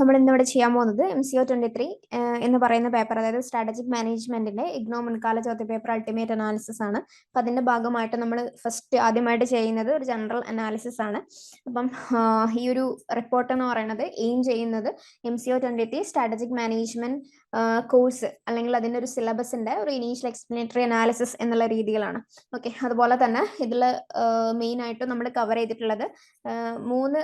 നമ്മൾ ഇന്ന് ഇവിടെ ചെയ്യാൻ പോകുന്നത്. M C O twenty three എന്ന് പറയുന്ന പേപ്പർ അതായത് സ്ട്രാറ്റജിക് മാനേജ്മെന്റിന്റെ ഇഗ്നോ മുൻകാല ചോദ്യ പേപ്പർ അൾട്ടിമേറ്റ് അനാലിസിസ് ആണ്. അപ്പൊ അതിന്റെ ഭാഗമായിട്ട് നമ്മൾ ഫസ്റ്റ് ആദ്യമായിട്ട് ചെയ്യുന്നത് ഒരു ജനറൽ അനാലിസിസ് ആണ്. അപ്പം ഈ ഒരു റിപ്പോർട്ട് എന്ന് പറയുന്നത് എയിം ചെയ്യുന്നത് M C O twenty three strategic management course അല്ലെങ്കിൽ അതിന്റെ ഒരു സിലബസിന്റെ ഒരു ഇനീഷ്യൽ എക്സ്പ്ലനേറ്ററി അനാലിസിസ് എന്നുള്ള രീതികളാണ്. ഓക്കെ അതുപോലെ തന്നെ ഇതിൽ മെയിൻ ആയിട്ട് നമ്മൾ കവർ ചെയ്തിട്ടുള്ളത് മൂന്ന്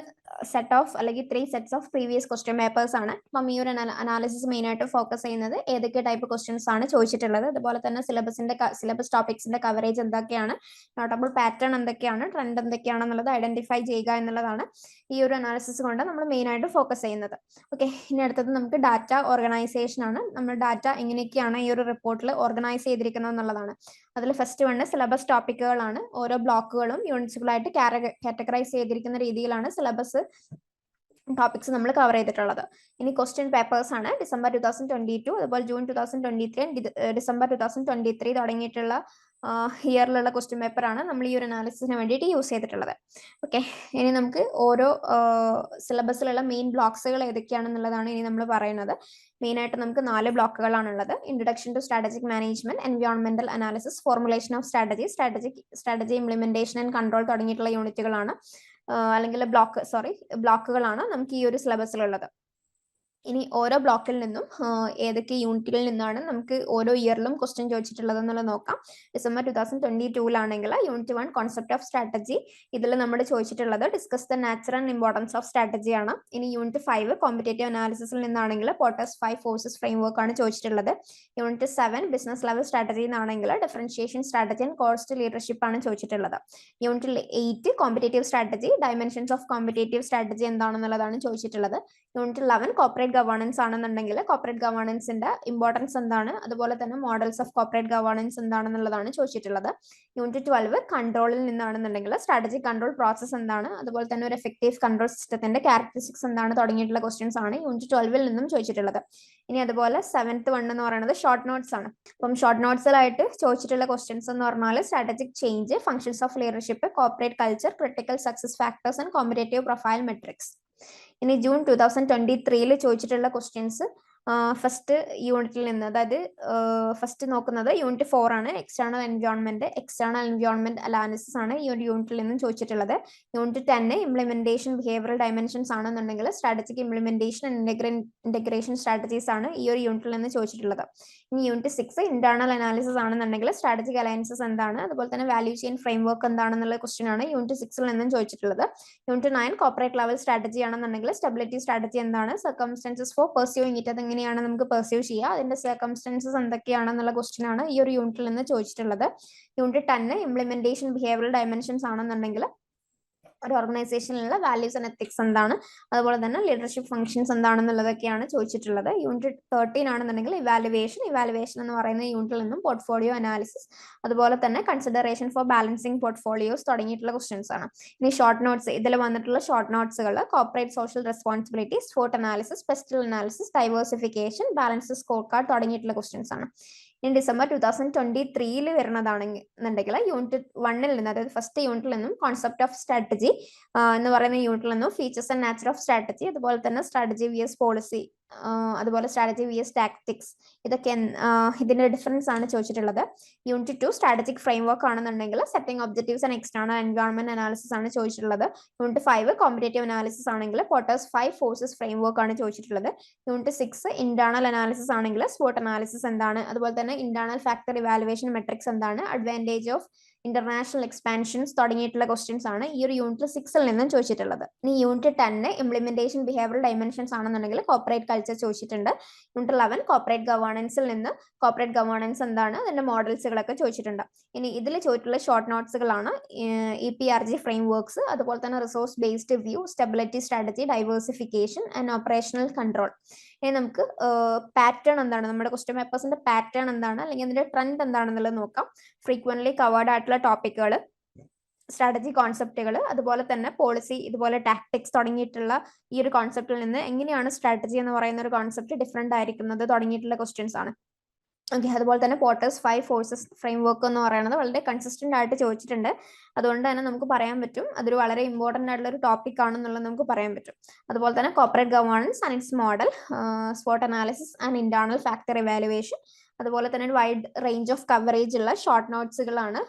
സെറ്റ് ഓഫ് അല്ലെങ്കിൽ three sets of previous question papers ആണ്. അപ്പം ഈ ഒരു അനാലിസിസ് മെയിൻ ആയിട്ട് ഫോക്കസ് ചെയ്യുന്നത് ഏതൊക്കെ ടൈപ്പ് ക്വസ്റ്റ്യൻസ് ആണ് ചോദിച്ചിട്ടുള്ളത്. അതുപോലെ തന്നെ സിലബസിന്റെ സിലബസ് ടോപ്പിക്സിന്റെ കവറേജ് എന്തൊക്കെയാണ് നോട്ടബിൾ പാറ്റേൺ എന്തൊക്കെയാണ് ട്രെൻഡ് എന്തൊക്കെയാണെന്നുള്ളത് ഐഡന്റിഫൈ ചെയ്യുക എന്നുള്ളതാണ് ഈ ഒരു അനാലിസിസ് കൊണ്ട് നമ്മൾ മെയിൻ ആയിട്ട് ഫോക്കസ് ചെയ്യുന്നത്. ഓക്കെ ഇനി അടുത്തത് നമുക്ക് ഡാറ്റ ഓർഗനൈസേഷൻ ആണ്. നമ്മൾ ഡാറ്റ എങ്ങനെയൊക്കെയാണ് ഈ ഒരു റിപ്പോർട്ടിൽ ഓർഗനൈസ് ചെയ്തിരിക്കുന്നത് എന്നുള്ളതാണ്. അതിൽ ഫസ്റ്റ് വണ് സിലബസ് ടോപ്പിക്കുകളാണ് ഓരോ ബ്ലോക്കുകളും യൂണിറ്റ്സുകളായിട്ട് കാറ്റഗറൈസ് ചെയ്തിരിക്കുന്ന രീതിയിലാണ് സിലബസ് ടോപ്പിക്സ് നമ്മൾ കവർ ചെയ്തിട്ടുള്ളത്. ഇനി ക്വസ്റ്റ്യൻ പേപ്പേഴ്സ് ആണ്. December two thousand twenty two അതുപോലെ June two thousand twenty three December two thousand twenty three തുടങ്ങിയിട്ടുള്ള ഇയറിലുള്ള ക്വസ്റ്റ്യൻ പേപ്പർ ആണ് നമ്മൾ ഈ ഒരു അനാലിസിസിന് വേണ്ടിയിട്ട് യൂസ് ചെയ്തിട്ടുള്ളത്. ഓക്കെ ഇനി നമുക്ക് ഓരോ സിലബസിലുള്ള മെയിൻ ബ്ലോക്സുകൾ ഏതൊക്കെയാണെന്നുള്ളതാണ് ഇനി നമ്മൾ പറയുന്നത്. മെയിൻ ആയിട്ട് നമുക്ക് നാല് ബ്ലോക്കുകളാണുള്ളത്. Introduction to strategic management എൻവയോൺമെന്റൽ analysis formulation of strategy strategic strategy implementation and control തുടങ്ങിയിട്ടുള്ള യൂണിറ്റുകളാണ് അല്ലെങ്കിൽ ബ്ലോക്ക് സോറി ബ്ലോക്കുകളാണ് നമുക്ക് ഈ ഒരു സിലബസിലുള്ളത് ഇനി ഓരോ ബ്ലോക്കിൽ നിന്നും ഏതൊക്കെ യൂണിറ്റുകളിൽ നിന്നാണ് നമുക്ക് ഓരോ ഇയറിലും ക്വസ്റ്റ്യൻ ചോദിച്ചിട്ടുള്ളത് എന്നുള്ളത് നോക്കാം. December two thousand twenty ടൂലാണെങ്കിൽ unit one concept of strategy ഇതിൽ നമ്മൾ ചോദിച്ചിട്ടുള്ളത് discuss the natural and importance of strategy ആണ്. ഇനി യൂണിറ്റ് ഫൈവ് കോമ്പറ്റേറ്റീവ് അനാലിസിസിൽ നിന്നാണെങ്കിൽ പോട്ടസ് ഫൈവ് ഫോഴ്സസ് ഫ്രെയിംവർക്ക് ആണ് ചോദിച്ചിട്ടുള്ളത്. Unit seven business level strategy എന്നാണെങ്കിൽ differentiation strategy and cost leadership ആണ് ചോദിച്ചിട്ടുള്ളത്. Unit eight competitive strategy dimensions of competitive strategy എന്താണെന്നുള്ളതാണ് ചോദിച്ചിട്ടുള്ളത്. യൂണിറ്റ് ലെവൻ കോപ്പറേറ്റ് ഗവേണൻസ് ആണെന്നുണ്ടെങ്കിൽ കോപ്പറേറ്റ് ഗവേണൻസിന്റെ ഇമ്പോർട്ടൻസ് എന്താണ്? അതുപോലെ തന്നെ മോഡൽസ് ഓഫ് കോപ്പറേറ്റ് ഗവേണൻസ് എന്താണെന്നുള്ളതാണ് ചോദിച്ചിട്ടുള്ളത്. യൂണിറ്റ് ട്വൽവ് കൺട്രോളിൽ നിന്നാണെന്നുണ്ടെങ്കിൽ സ്ട്രാറ്റജിക് കൺട്രോൾ പ്രോസസ് എന്താണ്? അതുപോലെ തന്നെ ഒരു എഫക്റ്റീവ് കൺട്രോൾ സിസ്റ്റത്തിന്റെ ക്യാരക്ടറിസ്റ്റിക്സ് എന്താണ്? തുടങ്ങിയിട്ടുള്ള ക്വസ്റ്റ്യൻസ് ആണ് യൂണിറ്റ് ട്വൽവിൽ നിന്നും ചോദിച്ചിട്ടുള്ളത്. ഇനി അതുപോലെ സെവൻത്ത് വൺ എന്ന് പറയുന്നത് ഷോർട്ട് നോട്ട്സ് ആണ്. അപ്പം ഷോർട്ട് നോട്ട്സിലായിട്ട് ചോദിച്ചിട്ടുള്ള ക്വസ്റ്റ്യൻസ് എന്ന് പറഞ്ഞാൽ strategic change functions of leadership corporate culture critical success factors and competitive profile matrix ഇനി ജൂൺ ടൂ തൗസൻഡ് ട്വന്റി ത്രീയിൽ ചോദിച്ചിട്ടുള്ള ക്വസ്റ്റ്യൻസ് ഫസ്റ്റ് യൂണിറ്റിൽ നിന്ന് അതായത് ഫസ്റ്റ് നോക്കുന്നത് യൂണിറ്റ് ഫോർ ആണ്. External environment external environment analysis ആണ് ഈ ഒരു യൂണിറ്റിൽ നിന്ന് ചോദിച്ചിട്ടുള്ളത്. Unit ten implementation behavioural dimensions ആണെന്നുണ്ടെങ്കിൽ സ്ട്രാറ്റജിക് ഇംപ്ലിമെന്റേഷൻ ഇന്റഗ്രേഷൻ സ്ട്രാറ്റജീസ് ആണ് ഈ ഒരു യൂണിറ്റിൽ നിന്ന് ചോദിച്ചിട്ടുള്ളത്. ഇനി യൂണിറ്റ് സിക്സ് ഇന്റേണൽ അനാലിസിസ് ആണെന്നുണ്ടെങ്കിൽ സ്ട്രാറ്റജിക് അലയൻസസ് എന്താണ്? അതുപോലെ തന്നെ വാല്യൂ ചെയിൻ ഫ്രെയിംവർക്ക് എന്താണെന്നുള്ള ക്വസ്റ്റ്യൻ ആണ് യൂണിറ്റ് സിക്സിൽ നിന്നും ചോദിച്ചിട്ടുള്ളത്. Unit nine corporate level strategy ആണെന്നുണ്ടെങ്കിൽ സ്റ്റെബിലിറ്റി സ്ട്രാറ്റജി എന്താണ്? സർക്കംസ്റ്റൻസസ് ഫോർ പെർസ്യൂയിങ് ഇറ്റ് അത് എങ്ങനെയാണ് നമുക്ക് പെർസ്യൂ ചെയ്യുക അതിന്റെ സർക്കംസ്റ്റൻസസ് എന്തൊക്കെയാണെന്നുള്ള ക്വസ്റ്റ്യൻ ആണ് ഈ ഒരു യൂണിറ്റിൽ നിന്ന് ചോദിച്ചിട്ടുള്ളത്. Unit ten implementation behavioural dimensions ആണെന്നുണ്ടെങ്കിൽ ഒരു ഓർഗനൈസേഷനിലുള്ള വാല്യൂസ് ആൻഡ് എത്തിക്സ് എന്താണ്? അതുപോലെ തന്നെ ലീഡർഷിപ്പ് ഫംഗ്ഷൻസ് എന്താണെന്നുള്ളതൊക്കെയാണ് ചോദിച്ചിട്ടുള്ളത്. യൂണിറ്റ് തേർട്ടീൻ ആണെന്നുണ്ടെങ്കിൽ ഇവാലുവേഷൻ ഇവാലുവേഷൻ എന്ന് പറയുന്ന യൂണിറ്റിൽ നിന്നും പോർട്ട്ഫോളിയോ അനാലിസിസ് അതുപോലെ തന്നെ കൺസിഡറേഷൻ ഫോർ ബാലൻസിങ് പോർട്ട്ഫോളിയോസ് തുടങ്ങിയിട്ടുള്ള ക്വസ്റ്റ്യൻസ് ആണ്. ഇനി ഷോർട്ട് നോട്ട്സ് ഇതിൽ വന്നിട്ടുള്ള short നോട്ട്സുകൾ corporate social responsibility SWOT analysis PESTEL analysis diversification balance score card തുടങ്ങിയിട്ടുള്ള ക്വസ്റ്റ്യൻസ് ആണ്. ഇനി ഡിസംബർ ടു തൗസൻഡ് ട്വന്റി ത്രീയിൽ വരുന്നതാണെന്നുണ്ടെങ്കിൽ യൂണിറ്റ് വണ്ണിൽ നിന്ന് അതായത് ഫസ്റ്റ് യൂണിറ്റിൽ നിന്നും കോൺസെപ്റ്റ് ഓഫ് സ്ട്രാറ്റജി എന്ന് പറയുന്ന യൂണിറ്റിൽ നിന്നും features and nature of strategy അതുപോലെ തന്നെ സ്ട്രാറ്റജി വി എസ് പോളിസി അതുപോലെ സ്ട്രാറ്റജി വി എസ് ടാക്ടിക്സ് ഇതൊക്കെ ഇതിന്റെ ഡിഫറൻസ് ആണ് ചോദിച്ചിട്ടുള്ളത്. Unit two strategic framework ആണെന്നുണ്ടെങ്കിൽ setting objectives and external environment analysis ആണ് ചോദിച്ചിട്ടുള്ളത്. യൂണിറ്റ് ഫൈവ് കോമ്പറ്റേറ്റീവ് അനാലിസിസ് ആണെങ്കിൽ Porter's five forces framework ആണ് ചോദിച്ചിട്ടുള്ളത്. യൂണിറ്റ് സിക്സ് ഇന്റേണൽ അനാലിസിസ് ആണെങ്കിൽ സ്പോട്ട് അനാലിസിസ് എന്താണ്? അതുപോലെ തന്നെ ഇന്റേണൽ ഫാക്ടർ ഇവാലുവേഷൻ മെട്രിക്സ് എന്താണ്? അഡ്വാന്റേജ് ഓഫ് ഇന്റർനാഷണൽ എക്സ്പാൻഷൻസ് തുടങ്ങിയിട്ടുള്ള ക്വസ്റ്റ്യൻസ് ആണ് ഈ ഒരു യൂണിറ്റ് സിക്സിൽ നിന്നും ചോദിച്ചിട്ടുള്ളത്. ഇനി unit ten implementation behaviour dimensions ആണെന്നുണ്ടെങ്കിൽ കോപ്പറേറ്റ് കൾച്ചർ ചോദിച്ചിട്ടുണ്ട്. യൂണിറ്റ് ലെവൻ കോപ്പറേറ്റ് ഗവേണൻസിൽ നിന്ന് കോപ്പറേറ്റ് ഗവേണൻസ് എന്താണ് അതിന്റെ മോഡൽസുകളൊക്കെ ചോദിച്ചിട്ടുണ്ട്. ഇനി ഇതിൽ ചോദിച്ചിട്ടുള്ള short നോട്ട്സുകളാണ് E P R G frameworks അതുപോലെ തന്നെ resource based view stability strategy diversification and operational control ഇനി നമുക്ക് പാറ്റേൺ എന്താണ്? നമ്മുടെ ക്വസ്റ്റ്യൻ പേപ്പേഴ്സിന്റെ പാറ്റേൺ എന്താണ്? അല്ലെങ്കിൽ അതിന്റെ ട്രെൻഡ് എന്താണെന്നുള്ളത് നോക്കാം. ഫ്രീക്വന്റ്ലി കവേർഡ് ആയിട്ടുള്ള ടോപ്പിക്കുകൾ സ്ട്രാറ്റജി കോൺസെപ്റ്റുകൾ അതുപോലെ തന്നെ പോളിസി ഇതുപോലെ ടാക്ടിക്സ് തുടങ്ങിയിട്ടുള്ള ഈ ഒരു കോൺസെപ്റ്റിൽ നിന്ന് എങ്ങനെയാണ് സ്ട്രാറ്റജി എന്ന് പറയുന്ന ഒരു കോൺസെപ്റ്റ് ഡിഫറെന്റ് ആയിരിക്കുന്നത് തുടങ്ങിയിട്ടുള്ള ക്വസ്റ്റ്യൻസ് ആണ്. ഓക്കെ അതുപോലെ തന്നെ Porter's five forces framework എന്ന് പറയുന്നത് വളരെ കൺസിസ്റ്റന്റ് ആയിട്ട് ചോദിച്ചിട്ടുണ്ട്. അതുകൊണ്ട് തന്നെ നമുക്ക് പറയാൻ പറ്റും. അതൊരു വളരെ ഇമ്പോർട്ടന്റ് ആയിട്ടുള്ള ഒരു ടോപ്പിക് ആണെന്നുള്ളത് നമുക്ക് പറയാൻ പറ്റും. അതുപോലെ തന്നെ corporate governance and its model SWOT analysis and internal factor evaluation അതുപോലെ തന്നെ ഒരു വൈഡ് റേഞ്ച് ഓഫ് കവറേജ് ഉള്ള ഷോർട്ട് നോട്ട്സുകളാണ്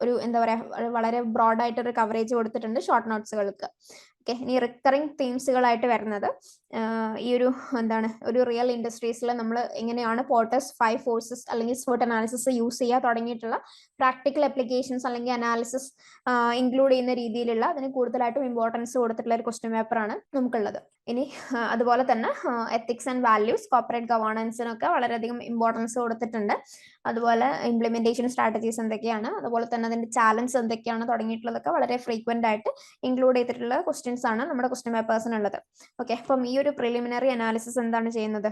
ഒരു എന്താ പറയാ വളരെ ബ്രോഡ് ഒരു കവറേജ് കൊടുത്തിട്ടുണ്ട് ഷോർട്ട് നോട്ട്സുകൾക്ക് ഓക്കെ ഇനി റിക്കറിങ് തീംസുകളായിട്ട് വരുന്നത്. ഈ ഒരു എന്താണ് ഒരു റിയൽ ഇൻഡസ്ട്രീസിൽ നമ്മൾ എങ്ങനെയാണ് പോട്ടസ് ഫൈവ് ഫോഴ്സസ് അല്ലെങ്കിൽ സ്പോട്ട് അനാലിസിസ് യൂസ് ചെയ്യുക തുടങ്ങിയിട്ടുള്ള പ്രാക്ടിക്കൽ അപ്ലിക്കേഷൻസ് അല്ലെങ്കിൽ അനാലിസിസ് ഇൻക്ലൂഡ് ചെയ്യുന്ന രീതിയിലുള്ള അതിന് കൂടുതലായിട്ടും ഇമ്പോർട്ടൻസ് കൊടുത്തിട്ടുള്ള ഒരു ക്വസ്റ്റ്യൻ പേപ്പറാണ് നമുക്കുള്ളത്. ഇനി അതുപോലെ തന്നെ എത്തിക്സ് ആൻഡ് വാല്യൂസ് കോപ്പറേറ്റ് ഗവേണൻസിനൊക്കെ വളരെയധികം ഇമ്പോർട്ടൻസ് കൊടുത്തിട്ടുണ്ട്. അതുപോലെ ഇംപ്ലിമെന്റേഷൻ സ്ട്രാറ്റജീസ് എന്തൊക്കെയാണ് അതുപോലെ തന്നെ അതിന്റെ ചാലഞ്ച് എന്തൊക്കെയാണ് തുടങ്ങിയിട്ടുള്ളതൊക്കെ വളരെ ഫ്രീക്വന്റ് ആയിട്ട് ഇൻക്ലൂഡ് ചെയ്തിട്ടുള്ള ക്വസ്റ്റ്യൻസ് ആണ് നമ്മുടെ ക്വസ്റ്റ്യൻ പേപ്പേഴ്സിനുള്ളത് ഓക്കെ അപ്പം ഈ ഒരു പ്രിലിമിനറി അനാലിസിസ് എന്താണ് ചെയ്യുന്നത്?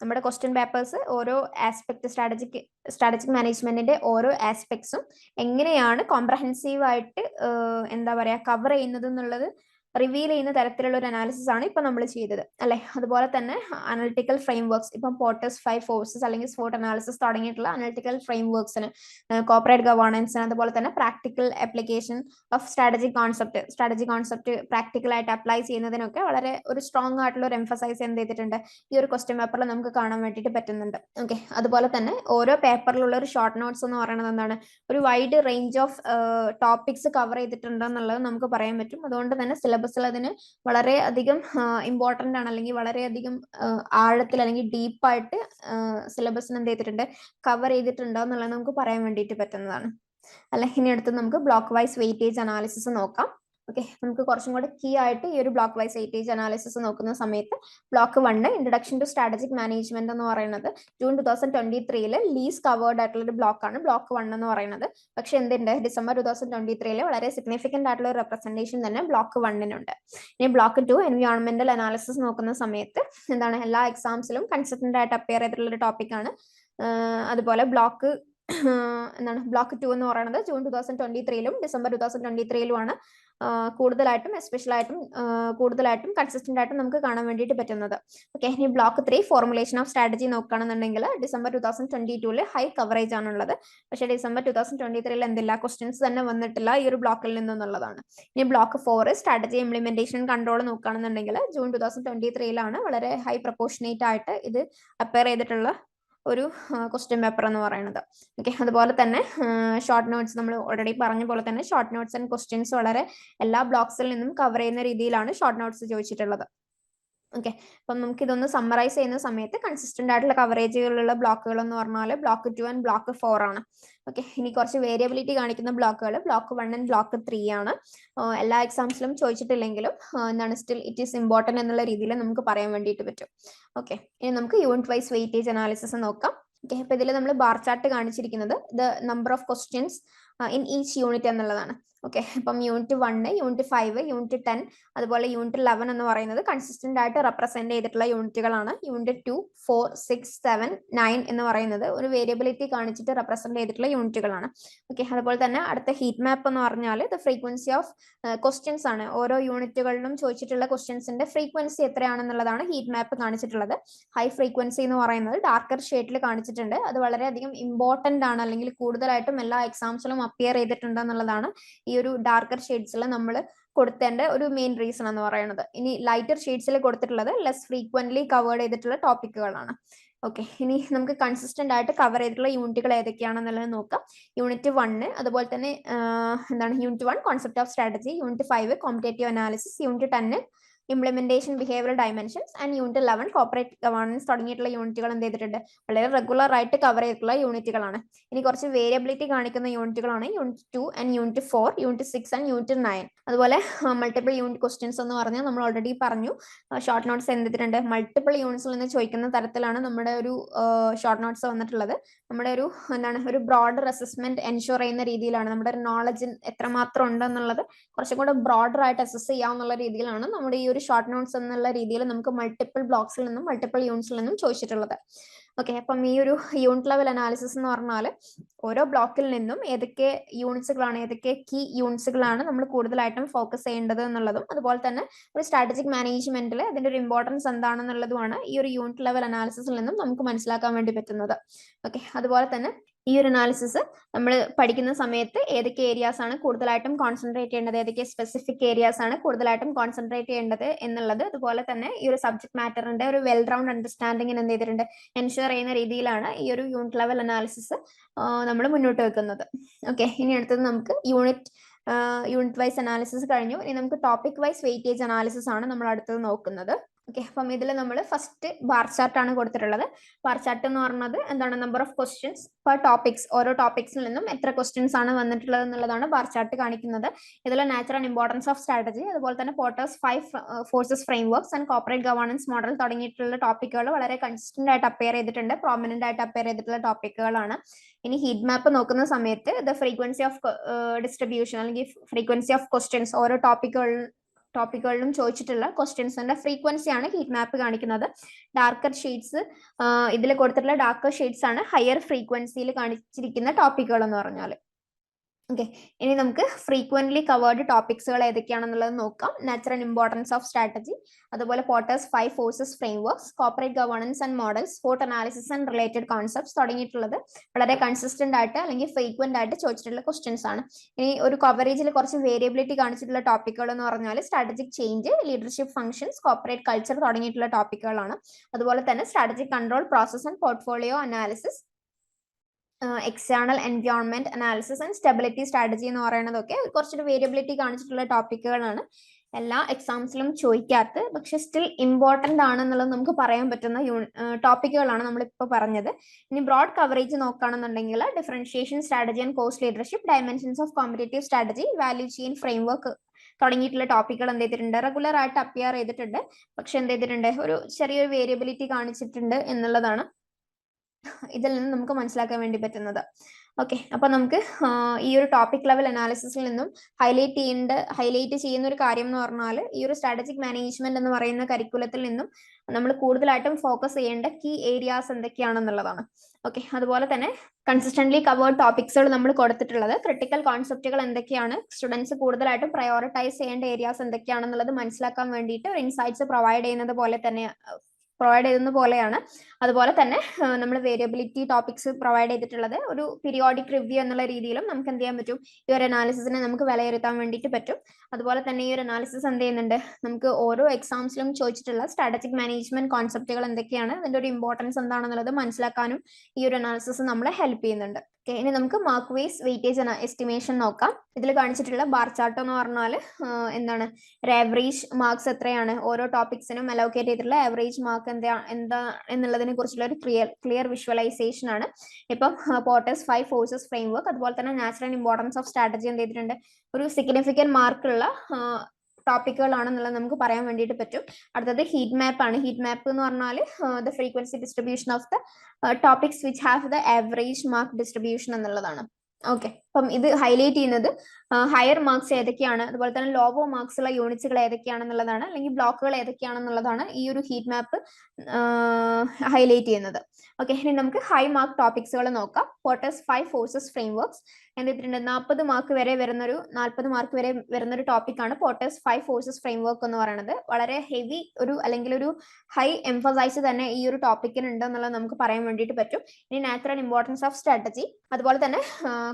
നമ്മുടെ ക്വസ്റ്റ്യൻ പേപ്പേഴ്സ് ഓരോ ആസ്പെക്ട് സ്ട്രാറ്റജിക് സ്ട്രാറ്റജിക് മാനേജ്മെന്റിന്റെ ഓരോ ആസ്പെക്ട്സും എങ്ങനെയാണ് കോംപ്രഹെൻസീവ് ആയിട്ട് എന്താ പറയാ കവർ ചെയ്യുന്നത് എന്നുള്ളത് റിവീൽ ചെയ്യുന്ന തരത്തിലുള്ള ഒരു അനാലിസിസ് ആണ് ഇപ്പൊ നമ്മൾ ചെയ്തത്. അല്ലെ? അതുപോലെ തന്നെ അനലിറ്റിക്കൽ ഫ്രെയിം വർക്ക്സ് ഇപ്പം പോട്ടേഴ്സ് ഫൈവ് ഫോഴ്സസ് അല്ലെങ്കിൽ സ്പോട്ട് അനാലിസിസ് തുടങ്ങിയിട്ടുള്ള അനലിറ്റിക്കൽ ഫ്രെയിം വർക്ക്സിന് കോപ്പറേറ്റ് ഗവേണൻസിന് അതുപോലെ തന്നെ practical application of strategy concept strategy concept practical ആയിട്ട് അപ്ലൈ ചെയ്യുന്നതിനൊക്കെ വളരെ ഒരു സ്ട്രോങ് ആയിട്ടുള്ള ഒരു എംഫസൈസ് എന്ത് ചെയ്തിട്ടുണ്ട്? ഈ ഒരു ക്വസ്റ്റ്യൻ പേപ്പറിൽ നമുക്ക് കാണാൻ വേണ്ടിയിട്ട് പറ്റുന്നുണ്ട്. ഓക്കെ അതുപോലെ തന്നെ ഓരോ പേപ്പറിലുള്ള ഒരു ഷോർട്ട് നോട്ട്സ് എന്ന് പറയുന്നത് എന്താണ്? ഒരു wide range of topics cover ചെയ്തിട്ടുണ്ട് എന്നുള്ളത് നമുക്ക് പറയാൻ പറ്റും. അതുകൊണ്ട് തന്നെ സിലബസിൽ അതിന് വളരെ അധികം ഇമ്പോർട്ടന്റ് ആണ്. അല്ലെങ്കിൽ വളരെ അധികം ആഴത്തിൽ അല്ലെങ്കിൽ ഡീപ്പായിട്ട് സിലബസിന് എന്ത് ചെയ്തിട്ടുണ്ട്? കവർ ചെയ്തിട്ടുണ്ടോ എന്നുള്ളത് നമുക്ക് പറയാൻ വേണ്ടിയിട്ട് പറ്റുന്നതാണ്. അല്ല? ഇനി അടുത്ത് നമുക്ക് ബ്ലോക്ക് വൈസ് വെയിറ്റേജ് അനാലിസിസ് നോക്കാം. ഓക്കെ നമുക്ക് കുറച്ചും കൂടെ കീ ആയിട്ട് ഈ ഒരു ബ്ലോക്ക് വൈസ് എയ്റ്റേജ് അനാലിസിസ് നോക്കുന്ന സമയത്ത് block one introduction to strategic management എന്ന് പറയുന്നത് ജൂൺ ടു തൗസൻഡ് ട്വന്റി ത്രീയിൽ ലീസ് കവേർഡ് ആയിട്ടുള്ള ഒരു ബ്ലോക്കാണ് ബ്ലോക്ക് വൺ എന്ന് പറയുന്നത്. പക്ഷെ എന്തുണ്ട്? ഡിസംബർ ടു തൗസൻഡ് ട്വന്റി ത്രീയിൽ വളരെ സിഗ്നിഫിക്കന്റ് ആയിട്ടുള്ള ഒരു റെപ്രസെന്റേഷൻ തന്നെ ബ്ലോക്ക് വണ്ണിനുണ്ട് ഇനി ബ്ലോക്ക് ടു എൻവയോൺമെന്റൽ അനാലിസിസ് നോക്കുന്ന സമയത്ത് എന്താണ്? എല്ലാ എക്സാംസിലും കൺസിസ്റ്റന്റ് ആയിട്ട് അപ്പിയർ ചെയ്തിട്ടുള്ള ഒരു ടോപ്പിക്കാണ് അതുപോലെ ബ്ലോക്ക് എന്താണ്? ബ്ലോക്ക് ടു എന്ന് പറയുന്നത് ജൂൺ ടു തൗസൻഡ് ട്വന്റി ത്രീയിലും ഡിസംബർ ടു തൗസൻഡ് ട്വന്റി ത്രീയിലുമാണ് കൂടുതലായിട്ടും എസ്പെഷ്യലായിട്ടും കൂടുതലായിട്ടും കൺസിസ്റ്റന്റ് ആയിട്ടും നമുക്ക് കാണാൻ വേണ്ടിയിട്ട് പറ്റുന്നത്. ഓക്കെ ഇനി block three formulation of strategy നോക്കുകയാണെന്നുണ്ടെങ്കിൽ ഡിസംബർ ടു തൗസൻഡ് ട്വന്റി ടൂൽ ഹൈ കവറേജ് ആണുള്ളത്. പക്ഷേ ഡിസംബർ ടു തൗസൻഡ് ട്വന്റി ത്രീയിൽ എന്തില്ല? ക്വസ്റ്റ്യൻസ് തന്നെ വന്നിട്ടില്ല ഈ ഒരു ബ്ലോക്കിൽ നിന്നുള്ളതാണ് ഇനി block four strategy implementation control നോക്കുകയാണെന്നുണ്ടെങ്കിൽ ജൂൺ ടു തൗസൻഡ് ട്വന്റി ത്രീയിലാണ് വളരെ ഹൈ പ്രപ്പോർഷനേറ്റ് ആയിട്ട് ഇത് അപ്പയർ ചെയ്തിട്ടുള്ള ഒരു ക്വസ്റ്റ്യൻ പേപ്പർ എന്ന് പറയുന്നത്. ഓക്കെ അതുപോലെ തന്നെ ഷോർട്ട് നോട്ട്സ് നമ്മൾ ഓൾറെഡി പറഞ്ഞ പോലെ തന്നെ ഷോർട്ട് നോട്ട്സ് ആൻഡ് ക്വസ്റ്റ്യൻസ് വളരെ എല്ലാ ബ്ലോക്സിൽ നിന്നും കവർ ചെയ്യുന്ന രീതിയിലാണ് ഷോർട്ട് നോട്ട്സ് ചോദിച്ചിട്ടുള്ളത്. ഓക്കെ അപ്പം നമുക്ക് ഇതൊന്ന് സമ്മറൈസ് ചെയ്യുന്ന സമയത്ത് കൺസിസ്റ്റന്റ് ആയിട്ടുള്ള കവറേജുകളുള്ള ബ്ലോക്കുകൾ എന്ന് പറഞ്ഞാൽ block two and block four ആണ്. ഓക്കെ ഇനി കുറച്ച് വേരിയബിലിറ്റി കാണിക്കുന്ന ബ്ലോക്കുകൾ block one and block three ആണ്. എല്ലാ എക്സാംസിലും ചോദിച്ചിട്ടില്ലെങ്കിലും എന്താണ് സ്റ്റിൽ ഇറ്റ് ഈസ് ഇമ്പോർട്ടന്റ് എന്നുള്ള രീതിയിൽ നമുക്ക് പറയാൻ വേണ്ടിയിട്ട് പറ്റും. ഓക്കെ ഇനി നമുക്ക് യൂണിറ്റ് വൈസ് വെയിറ്റേജ് അനാലിസിസ് നോക്കാം. ഓക്കെ അപ്പൊ ഇതിൽ നമ്മൾ ബാർ ചാർട്ട് കാണിച്ചിരിക്കുന്നത് the number of questions in each unit എന്നുള്ളതാണ്. ഓക്കെ അപ്പം unit one unit five unit ten അതുപോലെ യൂണിറ്റ് ലെവൻ എന്ന് പറയുന്നത് കൺസിസ്റ്റന്റ് ആയിട്ട് റെപ്രസെന്റ് ചെയ്തിട്ടുള്ള യൂണിറ്റുകളാണ് unit two four six seven nine എന്ന് പറയുന്നത് ഒരു വേരിയബിലിറ്റി കാണിച്ചിട്ട് റെപ്രസെന്റ് ചെയ്തിട്ടുള്ള യൂണിറ്റുകളാണ് ഓക്കെ അതുപോലെ തന്നെ അടുത്ത ഹീറ്റ് മാപ്പ് എന്ന് പറഞ്ഞാൽ ദ ഫ്രീക്വൻസി ഓഫ് ക്വസ്റ്റ്യൻസ് ആണ്. ഓരോ യൂണിറ്റുകളിലും ചോദിച്ചിട്ടുള്ള ക്വസ്റ്റ്യൻസിന്റെ ഫ്രീക്വൻസി എത്രയാണെന്നുള്ളതാണ് ഹീറ്റ് മാപ്പ് കാണിച്ചിട്ടുള്ളത്. ഹൈ ഫ്രീക്വൻസി എന്ന് പറയുന്നത് ഡാർക്കർ ഷെയ്ഡിൽ കാണിച്ചിട്ടുണ്ട്. അത് വളരെയധികം ഇമ്പോർട്ടന്റ് ആണ് അല്ലെങ്കിൽ കൂടുതലായിട്ടും എല്ലാ എക്സാംസിലും അപ്പിയർ ചെയ്തിട്ടുണ്ട് എന്നുള്ളതാണ് ഈ ഒരു ഡാർക്കർ ഷെയ്ഡ്സിൽ നമ്മൾ കൊടുത്തേണ്ട ഒരു മെയിൻ റീസൺ എന്ന് പറയുന്നത്. ഇനി ലൈറ്റർ ഷെയ്ഡ്സിൽ കൊടുത്തിട്ടുള്ളത് ലെസ് ഫ്രീക്വന്റ്ലി കവേർഡ് ചെയ്തിട്ടുള്ള ടോപ്പിക്കുകളാണ് ഓക്കെ ഇനി നമുക്ക് കൺസിസ്റ്റന്റ് ആയിട്ട് കവർ ചെയ്തിട്ടുള്ള യൂണിറ്റുകൾ ഏതൊക്കെയാണെന്നുള്ളത് നോക്കാം. യൂണിറ്റ് വണ്ണ് അതുപോലെ തന്നെ എന്താണ്? Unit one concept of strategy unit five competitive analysis unit ten implementation behaviour dimensions and unit eleven corporate governance തുടങ്ങിയിട്ടുള്ള യൂണിറ്റുകൾ എന്ത് ചെയ്തിട്ടുണ്ട്? വളരെ റെഗുലർ ആയിട്ട് കവർ ചെയ്തിട്ടുള്ള യൂണിറ്റുകളാണ് ഇനി കുറച്ച് വേരിയബിലിറ്റി കാണിക്കുന്ന യൂണിറ്റുകളാണ് unit two and unit four unit six and unit nine അതുപോലെ മൾട്ടിപ്പിൾ യൂണിറ്റ് ക്വസ്റ്റ്യൻസ് എന്ന് പറഞ്ഞാൽ നമ്മൾ ഓൾറെഡി പറഞ്ഞു. ഷോർട്ട് നോട്ട്സ് എന്തിട്ടുണ്ട് മൾട്ടിപ്പിൾ യൂണിറ്റ്സിൽ നിന്ന് ചോദിക്കുന്ന തരത്തിലാണ് നമ്മുടെ ഒരു ഷോർട്ട് നോട്ട്സ് വന്നിട്ടുള്ളത്. നമ്മുടെ ഒരു എന്താണ് ഒരു ബ്രോഡർ അസസ്മെന്റ് എൻഷുർ ചെയ്യുന്ന രീതിയിലാണ്. നമ്മുടെ ഒരു നോളജ് എത്രമാത്രം ഉണ്ടെന്നുള്ളത് കുറച്ചും കൂടെ ബ്രോഡർ ആയിട്ട് അസസ് ചെയ്യാവുന്ന രീതിയിലാണ് നമ്മുടെ ഈ ഒരു ഷോർട്ട് നോട്ട്സ് എന്നുള്ള രീതിയിൽ നമുക്ക് മൾട്ടിപ്പിൾ ബ്ലോക്സിൽ നിന്നും മൾട്ടിപ്പിൾ യൂണിറ്റ്സിൽ നിന്നും ചോദിച്ചിട്ടുള്ളത്. ഓക്കെ അപ്പം ഈ ഒരു യൂണിറ്റ് ലെവൽ അനാലിസിസ് എന്ന് പറഞ്ഞാൽ ഓരോ ബ്ലോക്കിൽ നിന്നും ഏതൊക്കെ യൂണിറ്റ്സുകളാണ് ഏതൊക്കെ കീ യൂണിറ്റ്സുകളാണ് നമ്മൾ കൂടുതലായിട്ടും ഫോക്കസ് ചെയ്യേണ്ടത് എന്നുള്ളതും അതുപോലെ തന്നെ ഒരു സ്ട്രാറ്റജിക് മാനേജ്മെന്റിൽ അതിന്റെ ഒരു ഇമ്പോർട്ടൻസ് എന്താണെന്നുള്ളതുമാണ് ഈ ഒരു യൂണിറ്റ് ലെവൽ അനാലിസിസിൽ നിന്നും നമുക്ക് മനസ്സിലാക്കാൻ വേണ്ടി പറ്റുന്നത്. ഓക്കെ അതുപോലെ തന്നെ ഈ ഒരു അനാലിസിസ് നമ്മൾ പഠിക്കുന്ന സമയത്ത് ഏതൊക്കെ ഏരിയാസ് ആണ് കൂടുതലായിട്ടും കോൺസെൻട്രേറ്റ് ചെയ്യേണ്ടത് ഏതൊക്കെ സ്പെസിഫിക് ഏരിയാസ് ആണ് കൂടുതലായിട്ടും കോൺസെൻട്രേറ്റ് ചെയ്യേണ്ടത് എന്നുള്ളത് അതുപോലെ തന്നെ ഈ ഒരു സബ്ജക്ട് മാറ്ററിന്റെ ഒരു വെൽ റൗണ്ട് അണ്ടർസ്റ്റാൻഡിങ്ങിന് എന്ത് ചെയ്തിട്ടുണ്ട് എൻഷുർ ചെയ്യുന്ന രീതിയിലാണ് ഈ ഒരു യൂണിറ്റ് ലെവൽ അനാലിസിസ് നമ്മൾ മുന്നോട്ട് വെക്കുന്നത്. ഓക്കെ ഇനി അടുത്തത് നമുക്ക് യൂണിറ്റ് യൂണിറ്റ് വൈസ് അനാലിസിസ് കഴിഞ്ഞു. ഇനി നമുക്ക് ടോപ്പിക് വൈസ് വെയിറ്റേജ് അനാലിസിസ് ആണ് നമ്മൾ അടുത്തത് നോക്കുന്നത്. ഓക്കെ അപ്പം ഇതിൽ നമ്മൾ ഫസ്റ്റ് ബാർ ചാർട്ട് ആണ് കൊടുത്തിട്ടുള്ളത്. ബാർ ചാർട്ട് എന്ന് പറയുന്നത് എന്താണ്? Number of questions per topics ഓരോ ടോപ്പിക്സിൽ നിന്നും എത്ര ക്വസ്റ്റ്യൻസ് ആണ് വന്നിട്ടുള്ളത് എന്നുള്ളതാണ് ബാർ ചാർട്ട് കാണിക്കുന്നത്. ഇതിൽ നാച്ചുറൽ ഇമ്പോർട്ടൻസ് ഓഫ് സ്ട്രാറ്റജി അതുപോലെ തന്നെ Porter's five forces frameworks and corporate governance model തുടങ്ങിയിട്ടുള്ള ടോപ്പിക്കുകൾ വളരെ കൺസിസ്റ്റന്റ് ആയിട്ട് അപ്പയർ ചെയ്തിട്ടുണ്ട്. പ്രോമിനന്റ് ആയിട്ട് അപ്പയർ ചെയ്തിട്ടുള്ള ടോപ്പിക്കുകളാണ് ഇനി ഹീറ്റ് മാപ്പ് നോക്കുന്ന സമയത്ത് ദ ഫ്രീക്വൻസി ഓഫ് ഡിസ്ട്രിബ്യൂഷൻ അല്ലെങ്കിൽ ഫ്രീക്വൻസി ഓഫ് ക്വസ്റ്റ്യൻസ് ഓരോ ടോപ്പിക്കുകൾ ടോപ്പിക്കുകളിലും ചോദിച്ചിട്ടുള്ള ക്വസ്റ്റ്യൻസിന്റെ ഫ്രീക്വൻസി ആണ് ഹീറ്റ് മാപ്പ് കാണിക്കുന്നത്. ഡാർക്കർ ഷെയ്ഡ്സ് ഇതിൽ കൊടുത്തിട്ടുള്ള ഡാർക്കർ ഷെയ്ഡ്സ് ആണ് ഹയർ ഫ്രീക്വൻസിയിൽ കാണിച്ചിരിക്കുന്ന ടോപ്പിക്കുകൾ എന്ന് പറഞ്ഞാൽ ഓക്കെ ഇനി നമുക്ക് ഫ്രീക്വന്റ്ലി കവേർഡ് ടോപ്പിക്സുകൾ ഏതൊക്കെയാണെന്നുള്ളത് നോക്കാം. നാച്ചുറൽ ഇമ്പോർട്ടൻസ് ഓഫ് സ്ട്രാറ്റജി അതുപോലെ Porter's five forces frameworks corporate governance and models SWOT analysis and related concepts തുടങ്ങിയിട്ടുള്ളത് വളരെ കൺസിസ്റ്റന്റ് ആയിട്ട് അല്ലെങ്കിൽ ഫ്രീക്വന്റ് ആയിട്ട് ചോദിച്ചിട്ടുള്ള ക്വസ്റ്റ്യൻസ് ആണ്. ഇനി ഒരു കവറേജിൽ കുറച്ച് വേരിയബിലിറ്റി കാണിച്ചിട്ടുള്ള ടോപ്പിക്കുകൾ എന്ന് പറഞ്ഞാൽ strategic change leadership functions corporate culture തുടങ്ങിയിട്ടുള്ള ടോപ്പിക്കുകളാണ് അതുപോലെ തന്നെ strategic control process and portfolio analysis external environment analysis and stability strategy എന്ന് പറയുന്നതൊക്കെ കുറച്ചൊരു വേരിയബിലിറ്റി കാണിച്ചിട്ടുള്ള ടോപ്പിക്കുകളാണ് എല്ലാ എക്സാംസിലും ചോദിക്കാത്ത പക്ഷെ സ്റ്റിൽ ഇമ്പോർട്ടന്റ് ആണെന്നുള്ളത് നമുക്ക് പറയാൻ പറ്റുന്ന ടോപ്പിക്കുകളാണ് നമ്മളിപ്പോൾ പറഞ്ഞത്. ഇനി ബ്രോഡ് കവറേജ് നോക്കുകയാണെന്നുണ്ടെങ്കിൽ differentiation strategy and cost leadership dimensions of competitive strategy value chain framework തുടങ്ങിയിട്ടുള്ള ടോപ്പിക്കുകൾ എന്ത് ചെയ്തിട്ടുണ്ട്? റെഗുലർ ആയിട്ട് അപ്പിയർ ചെയ്തിട്ടുണ്ട്. പക്ഷെ എന്ത് ചെയ്തിട്ടുണ്ട്? ഒരു ചെറിയൊരു വേരിയബിലിറ്റി കാണിച്ചിട്ടുണ്ട് എന്നുള്ളതാണ് ഇതിൽ നിന്ന് നമുക്ക് മനസ്സിലാക്കാൻ വേണ്ടി പറ്റുന്നത്. ഓക്കെ അപ്പൊ നമുക്ക് ഈ ഒരു ടോപ്പിക് ലെവൽ അനാലിസിസിൽ നിന്നും ഹൈലൈറ്റ് ചെയ്യേണ്ട ഹൈലൈറ്റ് ചെയ്യുന്ന ഒരു കാര്യം എന്ന് പറഞ്ഞാൽ ഈ ഒരു സ്ട്രാറ്റജിക് മാനേജ്മെന്റ് എന്ന് പറയുന്ന കരിക്കുലത്തിൽ നിന്നും നമ്മൾ കൂടുതലായിട്ടും ഫോക്കസ് ചെയ്യേണ്ട കീ ഏരിയാസ് എന്തൊക്കെയാണെന്നുള്ളതാണ്. ഓക്കെ അതുപോലെ തന്നെ കൺസിസ്റ്റന്റ്ലി കവേർഡ് ടോപ്പിക്സുകൾ നമ്മൾ കൊടുത്തിട്ടുള്ളത് ക്രിട്ടിക്കൽ കോൺസെപ്റ്റുകൾ എന്തൊക്കെയാണ് സ്റ്റുഡൻസ് കൂടുതലായിട്ടും പ്രയോറിറ്റൈസ് ചെയ്യേണ്ട ഏരിയാസ് എന്തൊക്കെയാണെന്നുള്ളത് മനസ്സിലാക്കാൻ വേണ്ടിയിട്ട് ഇൻസൈറ്റ്സ് പ്രൊവൈഡ് ചെയ്യുന്നത് പോലെ തന്നെ പ്രൊവൈഡ് ചെയ്യുന്ന പോലെയാണ്. അതുപോലെ തന്നെ നമ്മൾ വേരിയബിലിറ്റി ടോപ്പിക്സ് പ്രൊവൈഡ് ചെയ്തിട്ടുള്ളത് ഒരു പീരിയോഡിക് റിവ്യൂ എന്നുള്ള രീതിയിലും നമുക്ക് എന്ത് ചെയ്യാൻ പറ്റും? ഈ ഒരു അനാലിസിസിനെ നമുക്ക് വിലയിരുത്താൻ വേണ്ടിയിട്ട് പറ്റും. അതുപോലെ തന്നെ ഈ ഒരു അനാലിസിസ് എന്ത് ചെയ്യുന്നുണ്ട്? നമുക്ക് ഓരോ എക്സാംസിലും ചോദിച്ചിട്ടുള്ള സ്ട്രാറ്റജിക് മാനേജ്മെന്റ് കോൺസെപ്റ്റുകൾ എന്തൊക്കെയാണ്? അതിന്റെ ഒരു ഇമ്പോർട്ടൻസ് എന്താണെന്നുള്ളത് മനസ്സിലാക്കാനും ഈ ഒരു അനാലിസിസ് നമ്മളെ ഹെൽപ്പ് ചെയ്യുന്നുണ്ട്. ഓക്കെ ഇനി നമുക്ക് മാർക്ക് വൈസ് വെയിറ്റേജ് എസ്റ്റിമേഷൻ നോക്കാം. ഇതിൽ കാണിച്ചിട്ടുള്ള ബാർ ചാർട്ട് എന്ന് പറഞ്ഞാൽ എന്താണ്? ആവറേജ് മാർക്സ് എത്രയാണ്? ഓരോ ടോപ്പിക്സിനും അലോക്കേറ്റ് ചെയ്തിട്ടുള്ള ആവറേജ് മാർക്ക് എന്താ എന്താ എന്നുള്ളതിനെ കുറിച്ചുള്ള ഒരു ക്ലിയർ ക്ലിയർ വിഷ്വലൈസേഷൻ ആണ്. ഇപ്പം പോട്ടേഴ്സ് ഫൈവ് ഫോഴ്സസ് ഫ്രെയിംവർക്ക് അതുപോലെ തന്നെ നാച്ചുറൽ ഇമ്പോർട്ടൻസ് ഓഫ് സ്ട്രാറ്റജി എന്ത് ചെയ്തിട്ടുണ്ട്? ഒരു സിഗ്നിഫിക്കന്റ് മാർക്കുള്ള ടോപ്പിക്കുകളാണെന്നുള്ളത് നമുക്ക് പറയാൻ വേണ്ടിയിട്ട് പറ്റും. അടുത്തത് ഹീറ്റ് മാപ്പ് ആണ്. ഹീറ്റ് മാപ്പ് എന്ന് പറഞ്ഞാൽ the frequency distribution of the topics which have the average mark distribution എന്നുള്ളതാണ്. ഓക്കെ അപ്പം ഇത് ഹൈലൈറ്റ് ചെയ്യുന്നത് ഹയർ മാർക്സ് ഏതൊക്കെയാണ്? അതുപോലെ തന്നെ ലോവോ മാർക്സ് ഉള്ള യൂണിറ്റ്സുകൾ ഏതൊക്കെയാണെന്നുള്ളതാണ് അല്ലെങ്കിൽ ബ്ലോക്കുകൾ ഏതൊക്കെയാണെന്നുള്ളതാണ് ഈ ഒരു ഹീറ്റ് മാപ്പ് ഹൈലൈറ്റ് ചെയ്യുന്നത്. ഓക്കെ ഇനി നമുക്ക് ഹൈ മാർക്ക് ടോപ്പിക്സുകൾ നോക്കാം. പോട്ടേഴ്സ് ഫൈവ് ഫോഴ്സസ് ഫ്രെയിംവർക്സ് എന്തിട്ടുണ്ട് നാൽപ്പത് മാർക്ക് വരെ വരുന്നൊരു നാൽപ്പത് മാർക്ക് വരെ വരുന്നൊരു ടോപ്പിക്കാണ് പോട്ടേഴ്സ് ഫൈവ് ഫോഴ്സസ് ഫ്രെയിംവർക്ക് എന്ന് പറയുന്നത്. വളരെ ഹെവി ഒരു അല്ലെങ്കിൽ ഒരു ഹൈ എംഫസൈസ് തന്നെ ഈ ഒരു ടോപ്പിക്കിന് ഉണ്ട് എന്നുള്ളത് നമുക്ക് പറയാൻ വേണ്ടിയിട്ട് പറ്റും. ഇനി നാച്ചുറൽ ഇമ്പോർട്ടൻസ് ഓഫ് സ്ട്രാറ്റജി അതുപോലെ തന്നെ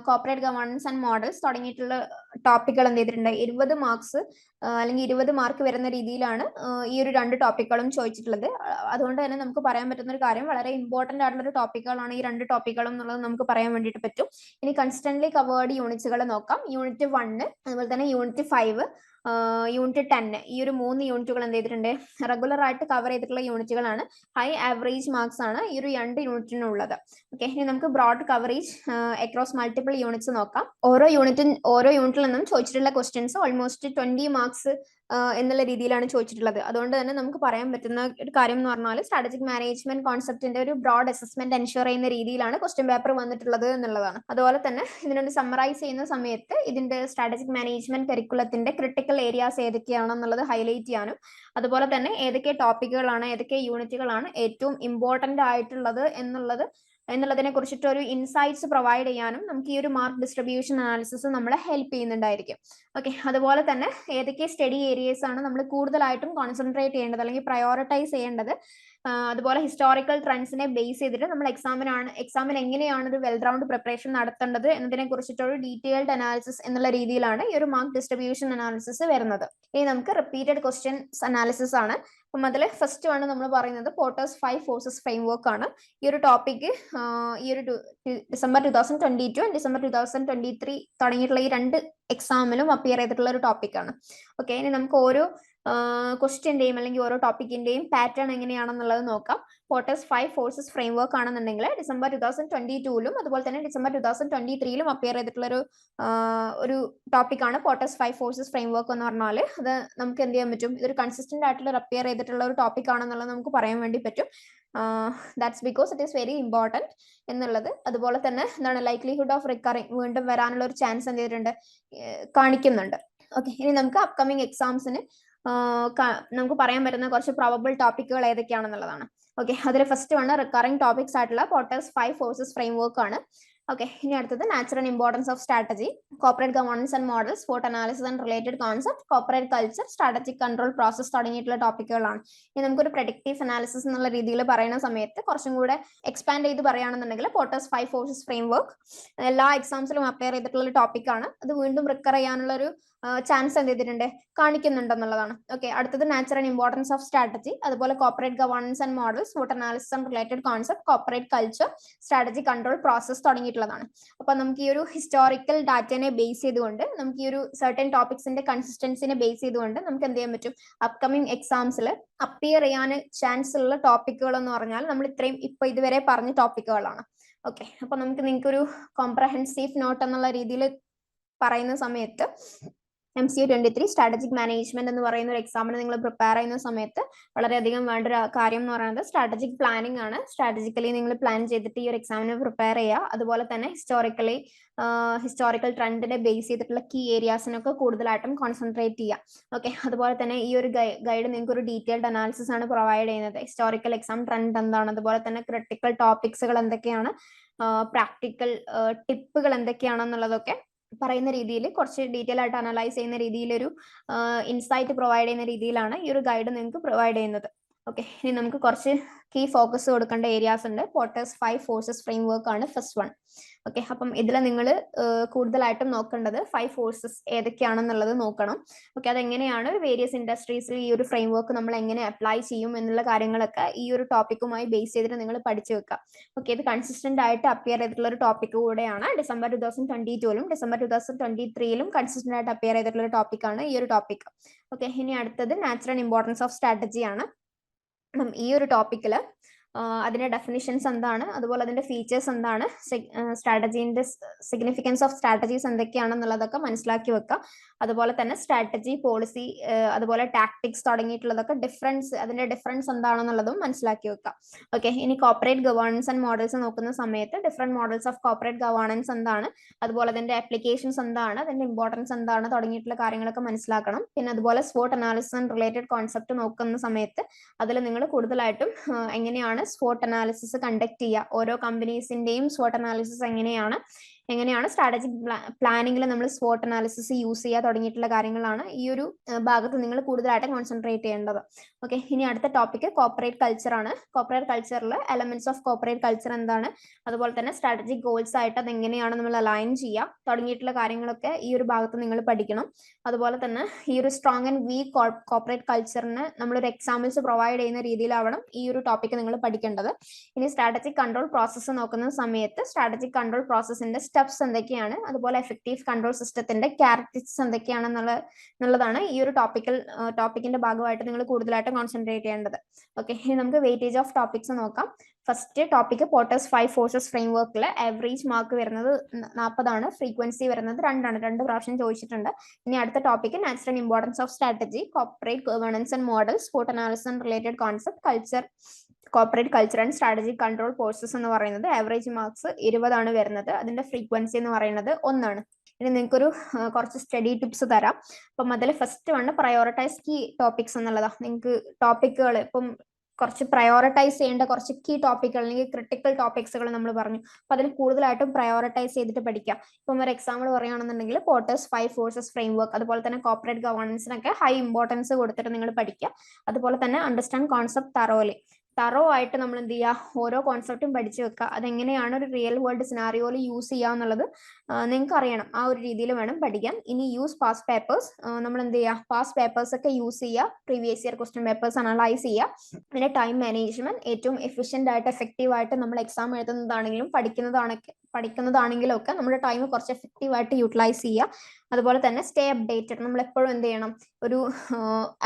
കോപ്പറേറ്റ് ഗവേണൻസ് ആൻഡ് മോഡൽസ് തുടങ്ങിയിട്ടുള്ള ടോപ്പിക്കുകൾ എന്ത് ചെയ്തിട്ടുണ്ട്? ഇരുപത് മാർക്സ് അല്ലെങ്കിൽ ഇരുപത് മാർക്ക് വരുന്ന രീതിയിലാണ് ഈ ഒരു രണ്ട് ടോപ്പിക്കുകളും ചോദിച്ചിട്ടുള്ളത്. അതുകൊണ്ട് തന്നെ നമുക്ക് പറയാൻ പറ്റുന്ന ഒരു കാര്യം വളരെ ഇമ്പോർട്ടന്റ് ആയിട്ടുള്ള ഒരു ടോപ്പിക്കുകളാണ് ഈ രണ്ട് ടോപ്പിക്കുകളും എന്നുള്ളത് നമുക്ക് പറയാൻ വേണ്ടിയിട്ട് പറ്റും. ഇനി കൺസ്റ്റന്റ്ലി കവേർഡ് യൂണിറ്റുകൾ നോക്കാം. യൂണിറ്റ് വണ്ണ് അതുപോലെ തന്നെ യൂണിറ്റ് ഫൈവ് യൂണിറ്റ് ടെൻ ഈ ഒരു മൂന്ന് യൂണിറ്റുകൾ എന്ത് ചെയ്തിട്ടുണ്ട്? റെഗുലർ ആയിട്ട് കവർ ചെയ്തിട്ടുള്ള യൂണിറ്റുകളാണ് ഹൈ ആവറേജ് മാർക്സ് ആണ് ഈ ഒരു രണ്ട് യൂണിറ്റിനുള്ളത് ഓക്കെ ഇനി നമുക്ക് broad coverage across multiple units നോക്കാം. ഓരോ യൂണിറ്റും ഓരോ യൂണിറ്റിൽ നിന്നും ചോദിച്ചിട്ടുള്ള ക്വസ്റ്റ്യൻസ് ഓൾമോസ്റ്റ് ട്വന്റി മാർക്സ് എന്നുള്ള രീതിയിലാണ് ചോദിച്ചിട്ടുള്ളത്. അതുകൊണ്ട് തന്നെ നമുക്ക് പറയാൻ പറ്റുന്ന ഒരു കാര്യം എന്ന് പറഞ്ഞാൽ സ്ട്രാറ്റജിക് മാനേജ്മെന്റ് കോൺസെപ്റ്റിന്റെ ഒരു ബ്രോഡ് അസസ്മെന്റ് എൻഷുർ ചെയ്യുന്ന രീതിയിലാണ് ക്വസ്റ്റ്യൻ പേപ്പർ വന്നിട്ടുള്ളത് എന്നുള്ളതാണ്. അതുപോലെ തന്നെ ഇതിനോട് സമ്മറൈസ് ചെയ്യുന്ന സമയത്ത് ഇതിന്റെ സ്ട്രാറ്റജിക് മാനേജ്മെന്റ് കരിക്കുലത്തിന്റെ ക്രിട്ടിക്കൽ ഏരിയാസ് ഏതൊക്കെയാണെന്നുള്ളത് ഹൈലൈറ്റ് ചെയ്യാനും അതുപോലെ തന്നെ ഏതൊക്കെ ടോപ്പിക്കുകളാണ് ഏതൊക്കെ യൂണിറ്റുകളാണ് ഏറ്റവും ഇമ്പോർട്ടന്റ് ആയിട്ടുള്ളത് എന്നുള്ളത് എന്നുള്ളതിനെ കുറിച്ചിട്ട് ഒരു ഇൻസൈറ്റ്സ് പ്രൊവൈഡ് ചെയ്യാനും നമുക്ക് ഈ ഒരു മാർക്ക് ഡിസ്ട്രിബ്യൂഷൻ അനാലിസിസ് നമ്മളെ ഹെൽപ്പ് ചെയ്യുന്നുണ്ടായിരിക്കും. ഓക്കെ അതുപോലെ തന്നെ ഏതൊക്കെ സ്റ്റഡി ഏരിയസ് ആണ് നമ്മൾ കൂടുതലായിട്ടും കോൺസെൻട്രേറ്റ് ചെയ്യേണ്ടത് അല്ലെങ്കിൽ പ്രയോറിറ്റൈസ് ചെയ്യേണ്ടത്? അതുപോലെ ഹിസ്റ്റോറിക്കൽ ട്രെൻഡ്സിനെ ബേസ് ചെയ്തിട്ട് നമ്മൾ എക്സാമിനാണ് എക്സാമിന് എങ്ങനെയാണ് ഒരു വെൽ റൗണ്ട് പ്രിപ്പറേഷൻ നടത്തേണ്ടത് എന്നതിനെ കുറിച്ചിട്ടൊരു ഡീറ്റെയിൽഡ് അനാലിസിസ് എന്നുള്ള രീതിയിലാണ് ഈ ഒരു മാർക്ക് ഡിസ്ട്രിബ്യൂഷൻ അനാലിസിസ് വരുന്നത്. ഇനി നമുക്ക് റിപ്പീറ്റഡ് ക്വസ്റ്റ്യൻസ് അനാലിസിസ് ആണ്. അപ്പം അതിൽ ഫസ്റ്റ് ആണ് നമ്മൾ പറയുന്നത് Porter's five forces framework ആണ്. ഈ ഒരു ടോപ്പിക് ഈ ഒരു December two thousand twenty two and December two thousand twenty three തുടങ്ങിയിട്ടുള്ള ഈ രണ്ട് എക്സാമിലും അപ്പിയർ ചെയ്തിട്ടുള്ള ഒരു ടോപ്പിക്കാണ് ഓക്കെ ഇനി നമുക്ക് ഓരോ ക്വസ്റ്റ്യന്റെയും അല്ലെങ്കിൽ ഓരോ ടോപ്പിക്കിന്റെയും പാറ്റേൺ എങ്ങനെയാണെന്നുള്ളത് നോക്കാം. പോട്ടേഴ്സ് ഫൈവ് ഫോഴ്സസ് ഫ്രെയിംവർക്ക് ആണെന്നുണ്ടെങ്കിൽ ഡിസംബർ ടു തൗസൻഡ് ട്വന്റി ടൂലും അതുപോലെ തന്നെ ഡിസംബർ ടു തൗസൻഡ് ട്വന്റി ത്രീയിലും അപ്പിയർ ചെയ്തിട്ടുള്ള ഒരു ഒരു ടോപ്പിക്കാണ് പോട്ടേഴ്സ് ഫൈവ് ഫോഴ്സസ് ഫ്രെയിംവർക്ക് എന്ന് പറഞ്ഞാൽ. അത് നമുക്ക് എന്ത് ചെയ്യാൻ പറ്റും? ഇതൊരു കൺസിസ്റ്റന്റ് ആയിട്ടുള്ള അപ്പിയർ ചെയ്തിട്ടുള്ള ഒരു ടോപ്പിക് ആണെന്നുള്ളത് നമുക്ക് പറയാൻ വേണ്ടി പറ്റും. That's because it is very important എന്നുള്ളത്. അതുപോലെ തന്നെ എന്താണ് ലൈക്ലിഹുഡ് ഓഫ് റിക്കറിങ് വീണ്ടും വരാനുള്ള ഒരു ചാൻസ് എന്ത് ചെയ്തിട്ടുണ്ട്? കാണിക്കുന്നുണ്ട്. ഓക്കെ ഇനി നമുക്ക് അപ്കമിങ് എക്സാംസിന് നമുക്ക് പറയാൻ പറ്റുന്ന കുറച്ച് പ്രോബബിൾ ടോപ്പിക്കുകൾ ഏതൊക്കെയാണെന്നുള്ളതാണ്. ഓക്കെ അതിൽ ഫസ്റ്റ് വണ് റിക്കറിംഗ് ടോപ്പിക്സ് ആയിട്ടുള്ള Porter's five forces framework ആണ്. ഓക്കെ ഇനി അടുത്തത് natural importance of strategy corporate governance and models SWOT analysis and related concept corporate culture strategic control process തുടങ്ങിയിട്ടുള്ള ടോപ്പിക്കുകളാണ് ഇനി നമുക്കൊരു പ്രൊഡക്റ്റീവ് അനാലിസിസ് എന്നുള്ള രീതിയിൽ പറയുന്ന സമയത്ത് കുറച്ചും കൂടെ എക്സ്പാൻഡ് ചെയ്ത് പറയുകയാണെന്നുണ്ടെങ്കിൽ പോട്ടേഴ്സ് ഫൈവ് ഫോഴ്സസ് ഫ്രെയിംവർക്ക് എല്ലാ എക്സാംസിലും അപ്ലൈ ചെയ്തിട്ടുള്ള ടോപ്പിക്കാണ് അത് വീണ്ടും റിക്കർ ചെയ്യാനുള്ള ഒരു ചാൻസ് എന്ത് ചെയ്തിട്ടുണ്ട്? കാണിക്കുന്നുണ്ടെന്നുള്ളതാണ്. ഓക്കെ അടുത്തത് നാച്ചുറൽ ഇമ്പോർട്ടൻസ് ഓഫ് സ്ട്രാറ്റജി അതുപോലെ corporate governance and models vote analysis and related concept corporate culture strategy control process തുടങ്ങിയിട്ടുള്ളതാണ്. അപ്പൊ നമുക്ക് ഈ ഒരു ഹിസ്റ്റോറിക്കൽ ഡാറ്റനെ ബേസ് ചെയ്തുകൊണ്ട് നമുക്ക് ഈ ഒരു സർട്ടൻ ടോപ്പിക്സിന്റെ കൺസിസ്റ്റൻസിനെ ബേസ് ചെയ്തുകൊണ്ട് നമുക്ക് എന്ത് ചെയ്യാൻ പറ്റും? അപ്കമിങ് എക്സാംസിൽ അപ്പിയർ ചെയ്യാൻ ചാൻസ് ഉള്ള ടോപ്പിക്കുകൾ എന്ന് പറഞ്ഞാൽ നമ്മൾ ഇത്രയും ഇപ്പൊ ഇതുവരെ പറഞ്ഞ ടോപ്പിക്കുകളാണ് ഓക്കെ അപ്പൊ നമുക്ക് നിങ്ങൾക്ക് ഒരു കോംപ്രഹെൻസീവ് നോട്ട് എന്നുള്ള രീതിയിൽ പറയുന്ന സമയത്ത് M C twenty three strategic management എന്ന് പറയുന്ന ഒരു എക്സാമിന് നിങ്ങൾ പ്രിപ്പയർ ചെയ്യുന്ന സമയത്ത് വളരെയധികം വേണ്ട ഒരു കാര്യം എന്ന് പറയുന്നത് സ്ട്രാറ്റജിക് പ്ലാനിംഗ് ആണ്. സ്ട്രാറ്റജിക്കലി നിങ്ങൾ പ്ലാൻ ചെയ്തിട്ട് ഈ ഒരു എക്സാമിന് പ്രിപ്പയർ ചെയ്യുക. അതുപോലെ തന്നെ ഹിസ്റ്റോറിക്കലി ഹിസ്റ്റോറിക്കൽ ട്രെൻഡിനെ ബേസ് ചെയ്തിട്ടുള്ള കീ ഏരിയാസിനൊക്കെ കൂടുതലായിട്ടും കോൺസെൻട്രേറ്റ് ചെയ്യുക. ഓക്കെ അതുപോലെ തന്നെ ഈ ഒരു ഗൈഡ് നിങ്ങൾക്ക് ഒരു ഡീറ്റെയിൽഡ് അനാലിസിസ് ആണ് പ്രൊവൈഡ് ചെയ്യുന്നത്. ഹിസ്റ്റോറിക്കൽ എക്സാം ട്രെൻഡ് എന്താണ്? അതുപോലെ തന്നെ ക്രിട്ടിക്കൽ ടോപ്പിക്സുകൾ എന്തൊക്കെയാണ്? പ്രാക്ടിക്കൽ ടിപ്പുകൾ എന്തൊക്കെയാണെന്നുള്ളതൊക്കെ പറയുന്ന രീതിയിൽ കുറച്ച് ഡീറ്റെയിൽ ആയിട്ട് അനലൈസ് ചെയ്യുന്ന രീതിയിലൊരു ഇൻസൈറ്റ് പ്രൊവൈഡ് ചെയ്യുന്ന രീതിയിലാണ് ഈ ഒരു ഗൈഡ് നിങ്ങൾക്ക് പ്രൊവൈഡ് ചെയ്യുന്നത്. ഓക്കെ ഇനി നമുക്ക് കുറച്ച് കീ ഫോക്കസ് കൊടുക്കേണ്ട ഏരിയാസ് ഉണ്ട്. പോട്ടേഴ്സ് ഫൈവ് ഫോഴ്സസ് ഫ്രെയിംവർക്ക് ആണ് ഫസ്റ്റ് വൺ ഓക്കെ അപ്പം ഇതിൽ നിങ്ങൾ കൂടുതലായിട്ടും നോക്കേണ്ടത് ഫൈവ് ഫോഴ്സസ് ഏതൊക്കെയാണെന്നുള്ളത് നോക്കണം. ഓക്കെ അതെങ്ങനെയാണ് വേരിയസ് ഇൻഡസ്ട്രീസിൽ ഈ ഒരു ഫ്രെയിം വർക്ക് നമ്മൾ എങ്ങനെ അപ്ലൈ ചെയ്യും എന്നുള്ള കാര്യങ്ങളൊക്കെ ഈ ഒരു ടോപ്പിക്കുമായി ബേസ് ചെയ്തിട്ട് നിങ്ങൾ പഠിച്ചു വെക്കുക ഓക്കെ ഇത് കൺസിസ്റ്റന്റ് ആയിട്ട് അപ്പിയർ ചെയ്തിട്ടുള്ള ഒരു ടോപ്പിക് കൂടെയാണ് ഡിസംബർ ടു തൗസൻഡ് ട്വന്റി ടുവിലും ഡിസംബർ ടു തൗസൻഡ് ട്വന്റി ത്രീയിലും കൺസിസ്റ്റന്റ് ആയിട്ട് അപ്പിയർ ചെയ്തിട്ടുള്ള ഒരു ടോപ്പിക്കാണ് ഈ ഒരു ടോപ്പിക് ഓക്കെ ഇനി അടുത്തത് നാച്ചുറൽ ഇമ്പോർട്ടൻസ് ഓഫ് സ്ട്രാറ്റജി ആണ്. ഈ ഒരു ടോപ്പിക്കിൽ അതിന്റെ ഡെഫിനിഷൻസ് എന്താണ്? അതുപോലെ അതിന്റെ ഫീച്ചേഴ്സ് എന്താണ്? സ്ട്രാറ്റജീന്റെ സിഗ്നിഫിക്കൻസ് ഓഫ് സ്ട്രാറ്റജീസ് എന്തൊക്കെയാണെന്നുള്ളതൊക്കെ മനസ്സിലാക്കി വെക്കുക അതുപോലെ തന്നെ സ്ട്രാറ്റജി പോളിസി അതുപോലെ ടാക്ടിക്സ് തുടങ്ങിയിട്ടുള്ളതൊക്കെ ഡിഫറൻസ് അതിന്റെ ഡിഫറൻസ് എന്താണെന്നുള്ളതും മനസ്സിലാക്കി വെക്കുക ഓക്കെ ഇനി കോപ്പറേറ്റ് ഗവേണൻസ് ആൻഡ് മോഡൽസ് നോക്കുന്ന സമയത്ത് different models of corporate governance എന്താണ്? അതുപോലെ അതിന്റെ ആപ്ലിക്കേഷൻസ് എന്താണ്? അതിന്റെ ഇമ്പോർട്ടൻസ് എന്താണ്? തുടങ്ങിയിട്ടുള്ള കാര്യങ്ങളൊക്കെ മനസ്സിലാക്കണം. പിന്നെ അതുപോലെ SWOT analysis and related concept നോക്കുന്ന സമയത്ത് അതിൽ നിങ്ങൾ കൂടുതലായിട്ടും എങ്ങനെയാണ് സ്വോട്ട് അനാലിസിസ് കണ്ടക്ട് ചെയ്യുക. ഓരോ കമ്പനീസിന്റെയും സ്വോട്ട് അനാലിസിസ് എങ്ങനെയാണ്? എങ്ങനെയാണ് സ്ട്രാറ്റജിക് പ്ലാനിങ്ങിൽ നമ്മൾ സ്പോട്ട് അനാലിസിസ് യൂസ് ചെയ്യുക തുടങ്ങിയിട്ടുള്ള കാര്യങ്ങളാണ് ഈ ഒരു ഭാഗത്ത് നിങ്ങൾ കൂടുതലായിട്ട് കോൺസെൻട്രേറ്റ് ചെയ്യേണ്ടത്. ഓക്കെ ഇനി അടുത്ത ടോപ്പിക് കോപ്പറേറ്റ് ആണ്. കോപ്പറേറ്റ് കൾച്ചറിൽ എലമെന്റ്സ് ഓഫ് കോപ്പറേറ്റ് കൾച്ചർ എന്താണ്? അതുപോലെ തന്നെ സ്ട്രാറ്റജിക് ഗോൾസ് ആയിട്ട് അത് എങ്ങനെയാണ് നമ്മൾ അലൈൻ ചെയ്യുക തുടങ്ങിയിട്ടുള്ള കാര്യങ്ങളൊക്കെ ഈ ഒരു ഭാഗത്ത് നിങ്ങൾ പഠിക്കണം. അതുപോലെ തന്നെ ഈ ഒരു സ്ട്രോങ് ആൻഡ് വീക്ക് കോപ്പറേറ്റ് കൾച്ചറിന് നമ്മളൊരു എക്സാമ്പിൾസ് പ്രൊവൈഡ് ചെയ്യുന്ന രീതിയിലാവണം ഈ ഒരു ടോപ്പിക് നിങ്ങൾ പഠിക്കേണ്ടത്. ഇനി സ്ട്രാറ്റജിക് കൺട്രോൾ പ്രോസസ്സ് നോക്കുന്ന സമയത്ത് സ്ട്രാറ്റജിക് കൺട്രോൾ പ്രോസസ്സിന്റെ സ്റ്റെപ്സ് എന്തൊക്കെയാണ്? അതുപോലെ എഫക്റ്റീവ് കൺട്രോൾ സിസ്റ്റത്തിന്റെ ക്യാരക്ടറിസ്റ്റിക്സ് എന്തൊക്കെയാണെന്നുള്ള എന്നുള്ളതാണ് ഈ ഒരു ടോപ്പിക്കൽ ടോപ്പിക്കിന്റെ ഭാഗമായിട്ട് നിങ്ങൾ കൂടുതലായിട്ട് കോൺസെൻട്രേറ്റ് ചെയ്യേണ്ടത്. ഓക്കെ ഇനി നമുക്ക് വെയിറ്റേജ് ഓഫ് ടോപ്പിക്സ് നോക്കാം. First topic Porter's five forces ഫ്രെയിംവർക്കിൽ average mark വരുന്നത് നാൽപ്പതാണ് ഫ്രീക്വൻസി വരുന്നത് രണ്ടാണ്. രണ്ട് പ്രാവശ്യം ചോദിച്ചിട്ടുണ്ട്. ഇനി അടുത്ത topic natural importance of strategy corporate governance and models SWOT analysis related concept culture corporate culture and strategic control courses എന്ന് പറയുന്നത് ആവറേജ് മാർക്സ് ഇരുപതാണ് വരുന്നത്. അതിന്റെ ഫ്രീക്വൻസി എന്ന് പറയുന്നത് ഒന്നാണ്. ഇനി നിങ്ങൾക്കൊരു കുറച്ച് സ്റ്റഡി ടിപ്സ് തരാം. അപ്പം അതിൽ first one prioritise key topics എന്നുള്ളതാണ് നിങ്ങൾക്ക് ടോപ്പിക്കുകൾ ഇപ്പം കുറച്ച് പ്രയോറിറ്റൈസ് ചെയ്യേണ്ട കുറച്ച് കീ ടോപ്പിക്കുകൾ അല്ലെങ്കിൽ ക്രിട്ടിക്കൽ ടോപ്പിക്സുകൾ നമ്മൾ പറഞ്ഞു. അപ്പൊ അതിൽ കൂടുതലായിട്ടും പ്രയോറിറ്റൈസ് ചെയ്തിട്ട് പഠിക്കാം. ഇപ്പം ഒരു എക്സാമ്പിൾ പറയുകയാണെന്നുണ്ടെങ്കിൽ പോർട്ടേഴ്സ് ഫൈവ് ഫോഴ്സസ് ഫ്രെയിംവർക്ക് അതുപോലെ തന്നെ കോപ്പറേറ്റ് ഗവർണൻസിനൊക്കെ ഹൈ ഇമ്പോർട്ടൻസ് കൊടുത്തിട്ട് നിങ്ങൾ പഠിക്കുക അതുപോലെ തന്നെ അണ്ടർസ്റ്റാൻഡ് കോൺസെപ്റ്റ് തറോലി തറോ ആയിട്ട് നമ്മൾ എന്ത് ചെയ്യുക? ഓരോ കോൺസെപ്റ്റും പഠിച്ചു വെക്കുക. അതെങ്ങനെയാണ് ഒരു റിയൽ വേൾഡ് സിനാറിയോയിൽ യൂസ് ചെയ്യുക എന്നുള്ളത് നിങ്ങൾക്ക് അറിയണം ആ ഒരു രീതിയിൽ വേണം പഠിക്കാം ഇനി യൂസ് പാസ് പേപ്പേഴ്സ് നമ്മൾ എന്ത് ചെയ്യുക പാസ് പേപ്പേഴ്സ് ഒക്കെ യൂസ് ചെയ്യുക previous year question papers analyse ചെയ്യുക പിന്നെ ടൈം മാനേജ്മെന്റ് ഏറ്റവും എഫിഷ്യന്റ് ആയിട്ട് എഫക്റ്റീവ് ആയിട്ട് നമ്മൾ എക്സാം എഴുതുന്നതാണെങ്കിലും പഠിക്കുന്നതാണെങ്കിൽ പഠിക്കുന്നതാണെങ്കിലും ഒക്കെ നമ്മുടെ ടൈം കുറച്ച് എഫക്റ്റീവ് ആയിട്ട് യൂട്ടിലൈസ് ചെയ്യുക അതുപോലെ തന്നെ സ്റ്റേ അപ്ഡേറ്റഡ് നമ്മൾ എപ്പോഴും എന്ത് ചെയ്യണം? ഒരു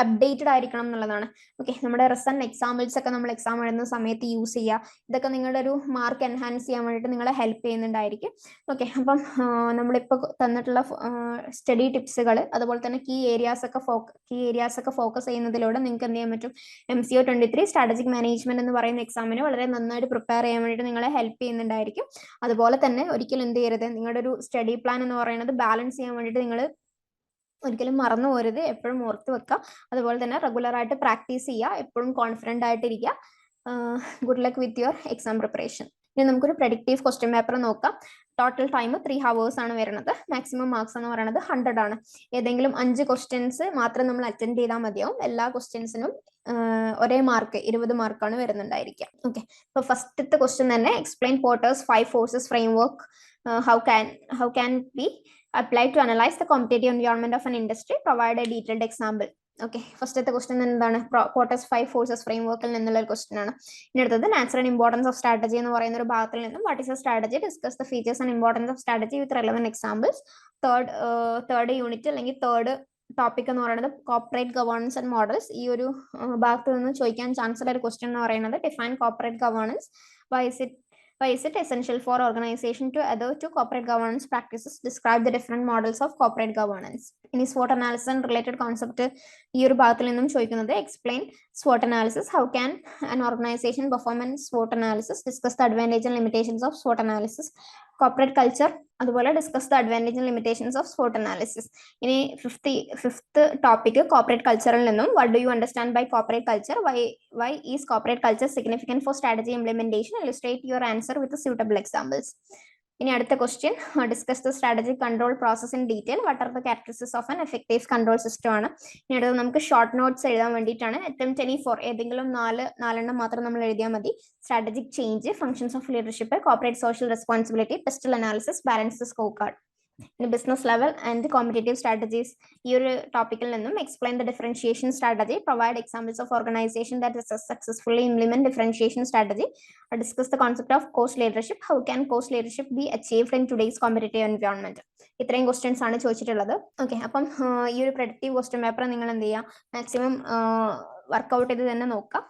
അപ്ഡേറ്റഡ് ആയിരിക്കണം എന്നുള്ളതാണ്. ഓക്കെ നമ്മുടെ റിസൾട്ട് എക്സാമ്പിൾസ് ഒക്കെ നമ്മൾ എക്സാം എഴുതുന്ന സമയത്ത് യൂസ് ചെയ്യുക ഇതൊക്കെ നിങ്ങളുടെ ഒരു മാർക്ക് എൻഹാൻസ് ചെയ്യാൻ വേണ്ടിയിട്ട് നിങ്ങളെ ഹെൽപ്പ് ചെയ്യുന്നുണ്ടായിരിക്കും. ഓക്കെ അപ്പം നമ്മളിപ്പോൾ തന്നിട്ടുള്ള സ്റ്റഡി ടിപ്സുകൾ അതുപോലെ തന്നെ കീ ഏരിയാസ് ഒക്കെ കീ ഏരിയാസ് ഒക്കെ ഫോക്കസ് ചെയ്യുന്നതിലൂടെ നിങ്ങൾക്ക് എന്ത് ചെയ്യാൻ പറ്റും? M C O twenty three strategic management എന്ന് പറയുന്ന എക്സാമിന് വളരെ നന്നായിട്ട് പ്രിപ്പയർ ചെയ്യാൻ വേണ്ടിയിട്ട് നിങ്ങളെ ഹെൽപ്പ് ചെയ്യുന്നുണ്ടായിരിക്കും. അതുപോലെ തന്നെ ഒരിക്കലും എന്ത് ചെയ്യരുത് നിങ്ങളുടെ ഒരു സ്റ്റഡി പ്ലാൻ എന്ന് പറയുന്നത് ബാലൻസ് ചെയ്യാൻ വേണ്ടിയിട്ട് നിങ്ങൾ ഒരിക്കലും മറന്നു പോരുത് എപ്പോഴും ഓർത്ത് വെക്കുക. അതുപോലെ തന്നെ റെഗുലർ ആയിട്ട് പ്രാക്ടീസ് ചെയ്യുക എപ്പോഴും കോൺഫിഡന്റ് ആയിട്ടിരിക്കുക. Good luck with your exam preparation ഇനി നമുക്കൊരു പ്രഡിക്റ്റീവ് ക്വസ്റ്റ്യൻ പേപ്പർ നോക്കാം. ടോട്ടൽ ടൈം ത്രീ ഹവേഴ്സ് ആണ് വരുന്നത്. മാക്സിമം മാർക്സ് എന്ന് പറയുന്നത് ഹൺഡ്രഡ് ആണ്. ഏതെങ്കിലും അഞ്ച് ക്വസ്റ്റ്യൻസ് മാത്രം നമ്മൾ അറ്റൻഡ് ചെയ്താൽ മതിയാവും. എല്ലാ ക്വസ്റ്റ്യൻസിനും ഒരേ മാർക്ക് ഇരുപത് മാർക്കാണ് വരുന്നുണ്ടായിരിക്കുക. ഓക്കെ ഇപ്പൊ ഫസ്റ്റത്തെ ക്വസ്റ്റ്യൻ തന്നെ explain Porter's five forces framework how can how can be apply to analyse the competitive environment of an industry provide a detailed example. Okay ഫസ്റ്റത്തെ ക്വസ്റ്റ്യൻ എന്താണ്? Porter's five forces frame framework നിന്നുള്ള ഒരു question ആണ്. ഇനി അടുത്തത് natural importance of strategy എന്ന് പറയുന്ന ഒരു ഭാഗത്തിൽ നിന്നും what is a strategy discuss the features and importance of strategy with relevant examples third third unit അല്ലെങ്കിൽ തേർഡ് ടോപ്പിക് എന്ന് പറയുന്നത് കോപ്പറേറ്റ് ഗവേണൻസ് ആൻഡ് മോഡൽസ് ഈ ഒരു ഭാഗത്ത് നിന്ന് ചോദിക്കാൻ ചാൻസ് ഉള്ള ഒരു ക്വസ്റ്റ്യൻ എന്ന് പറയുന്നത് define corporate governance why's it Why is it essential for organization to adhere to corporate governance practices? Describe the different models of corporate governance. ഇനി SWOT analysis and related concept ഈ ഒരു ഭാഗത്തിൽ നിന്നും ചോദിക്കുന്നത് explain SWOT analysis. How can an organization perform an SWOT analysis? Discuss the advantage and limitations of SWOT Analysis. Culture അതുപോലെ discuss the advantage and limitations of SWOT analysis ഇനി fifth fifth topic corporate കൾച്ചറിൽ നിന്നും what do you understand by corporate culture why why is corporate culture significant for strategy implementation illustrate your answer with suitable examples ഇനി അടുത്ത question discuss the strategic control process in detail what are the characteristics of an effective control system ആണ്? ഇനി അടുത്തത് നമുക്ക് short notes എഴുതാൻ വേണ്ടിയിട്ടാണ്. Attempt any four ഏതെങ്കിലും നാല് നാലെണ്ണം മാത്രം നമ്മൾ എഴുതിയാൽ മതി. Strategic change functions of leadership corporate social responsibility PESTEL analysis balance scorecard business level and competitive strategies ഈ ഒരു ടോപ്പിക്കിൽ നിന്നും explain the differentiation strategy provide examples of organisation that successfully implement differentiation strategy discuss the concept of cost leadership how can cost leadership be achieved in today's competitive environment ഇത്രയും questions ആണ് ചോദിച്ചിട്ടുള്ളത്. Okay അപ്പം ഈ ഒരു productive question paper നിങ്ങൾ എന്ത് ചെയ്യുക maximum workout ചെയ്ത് തന്നെ നോക്കുക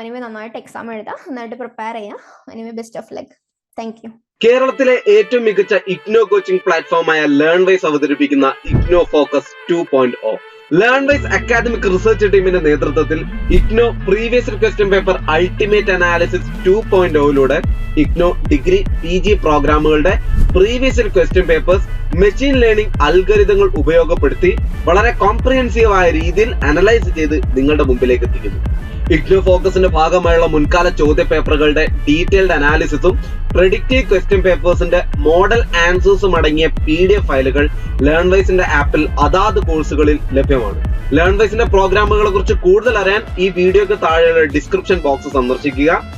എനിവേ നന്നായിട്ട് എക്സാം എഴുതാം. നന്നായിട്ട് പ്രിപ്പയർ ചെയ്യുക anyway best of luck thank you കേരളത്തിലെ ഏറ്റവും മികച്ച ഇഗ്നോ കോച്ചിംഗ് പ്ലാറ്റ്ഫോമായ ലേൺ വൈസ് അവതരിപ്പിക്കുന്ന IGNOU focus two point O learn academic research ടീമിന്റെ നേതൃത്വത്തിൽ IGNOU previous question paper ultimate analysis two point ഒയിലൂടെ IGNOU degree P G പ്രോഗ്രാമുകളുടെ previous question papers machine learning അൽഗരിതങ്ങൾ ഉപയോഗപ്പെടുത്തി വളരെ കോംപ്രിഹെൻസീവ് ആയ രീതിയിൽ അനലൈസ് ചെയ്ത് നിങ്ങളുടെ മുമ്പിലേക്ക് എത്തിക്കുന്നു. ഇഗ്നോ ഫോക്കസിന്റെ ഭാഗമായുള്ള മുൻകാല ചോദ്യ പേപ്പറുകളുടെ ഡീറ്റെയിൽഡ് അനാലിസിസും പ്രെഡിക്റ്റീവ് ക്വസ്റ്റ്യൻ പേപ്പേഴ്സിന്റെ മോഡൽ ആൻസേഴ്സും അടങ്ങിയ പി ഡി എഫ് ഫയലുകൾ ലേൺവൈസിന്റെ ആപ്പിൽ അതാത് കോഴ്സുകളിൽ ലഭ്യമാണ്. ലേൺവൈസിന്റെ പ്രോഗ്രാമുകളെ കുറിച്ച് കൂടുതൽ അറിയാൻ ഈ വീഡിയോക്ക് താഴെയുള്ള ഡിസ്ക്രിപ്ഷൻ ബോക്സ് സന്ദർശിക്കുക.